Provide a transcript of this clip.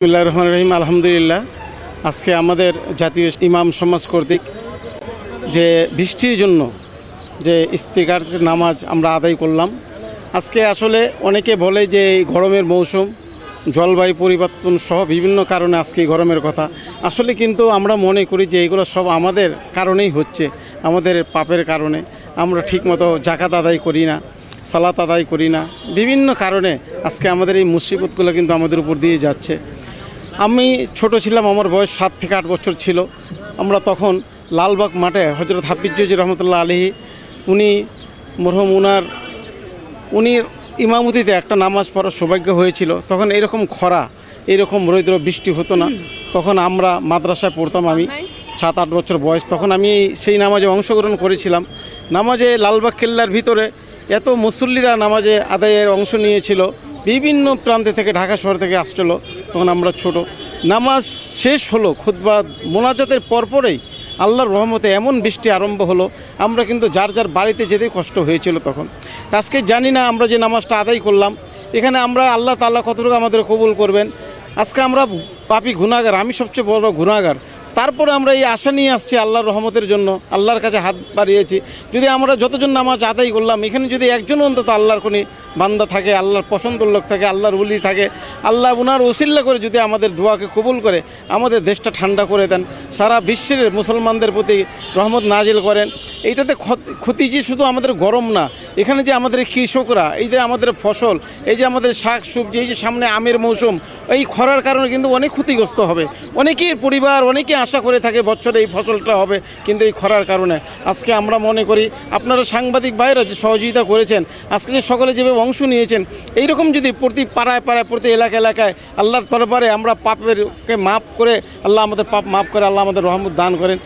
বিসমুল্লাহ রহমান রহিম, আলহামদুলিল্লাহ। আজকে আমাদের জাতীয় ইমাম সমাজ কর্তৃক যে বৃষ্টির জন্য যে ইস্তিকার নামাজ আমরা আদায় করলাম, আজকে আসলে অনেকে বলে যে এই গরমের মৌসুম, জলবায়ু পরিবর্তন সহ বিভিন্ন কারণে আজকে গরমের কথা। আসলে কিন্তু আমরা মনে করি যে এগুলো সব আমাদের কারণেই হচ্ছে, আমাদের পাপের কারণে। আমরা ঠিকমতো জাকাত আদায় করি না, সালাত আদায় করি না। বিভিন্ন কারণে আজকে আমাদের এই মুসিবতগুলো কিন্তু আমাদের উপর দিয়ে যাচ্ছে। আমি ছোট ছিলাম, আমার বয়স সাত থেকে আট বছর ছিল। আমরা তখন লালবাগ মাঠে হজরত হাফিজুজ রহমতুল্লাহ আলহি উনি মরহম উনার, উনি ইমামতিতে একটা নামাজ পড়ার সৌভাগ্য হয়েছিল। তখন এরকম খরা, এরকম রৌদ্র, বৃষ্টি হতো না। তখন আমরা মাদ্রাসায় পড়তাম আমি সাত আট বছর বয়স। তখন আমি সেই নামাজে অংশগ্রহণ করেছিলাম। নামাজে লালবাগ কেল্লার ভিতরে এত মুসল্লিরা নামাজে আদায়ের অংশ নিয়েছিল। বিভিন্ন প্রান্তে থেকে ঢাকা শহর থেকে আসছিল, তখন আমরা ছোট। নামাজ শেষ হলো খুদ্া মোনাজাতের পরপরেই আল্লাহর রহমতে এমন বৃষ্টি আরম্ভ হলো, আমরা কিন্তু যার যার বাড়িতে যেতে কষ্ট হয়েছিল তখন। আজকে জানি না আমরা যে নামাজটা আদায় করলাম, এখানে আমরা আল্লাহ তাল্লাহ কতটুকু আমাদের কবুল করবেন। আজকে আমরা পাপি গুণাগার আমি সবচেয়ে বড় গুণাগার তারপরে আমরা এই আশা নিয়ে আসছি আল্লাহর রহমতের জন্য, আল্লাহর কাছে হাত বাড়িয়েছি। যদি আমরা যতজন নামাজ আদায় করলাম, এখানে যদি একজন অন্তত আল্লাহর কোনো বান্দা থাকে, আল্লাহর পছন্দ লোক থাকে, আল্লাহর উলি থাকে, আল্লাহ উনার ওসিল্লা করে যদি আমাদের দোয়াকে কবুল করে, আমাদের দেশটা ঠান্ডা করে দেন, সারা বিশ্বের মুসলমানদের প্রতি রহমত নাজিল করেন এইটাতে ক্ষত- যে শুধু আমাদের গরম না, এখানে যে আমাদের কৃষকরা, এই যে আমাদের ফসল, এই যে আমাদের শাক সবজি, এই যে সামনে আমের মৌসুম, এই খরার কারণে কিন্তু অনেক ক্ষতিগ্রস্ত হবে। অনেকের পরিবার অনেকে আশা করে থাকে বছরে এই ফসলটা হবে, কিন্তু এই খরার কারণে। আজকে আমরা মনে করি, আপনারা সাংবাদিক ভাইরা যে সহযোগিতা করেছেন, আজকে যে সকলে যেভাবে অংশ নিয়েছেন, এইরকম যদি প্রতি পাড়ায় পাড়ায়, প্রতি এলাকা এলাকায় আল্লাহর তরবারে আমরা পাপেরকে মাফ করে, আল্লাহ আমাদের পাপ মাফ করে, আল্লাহ আমাদের রহমত দান করেন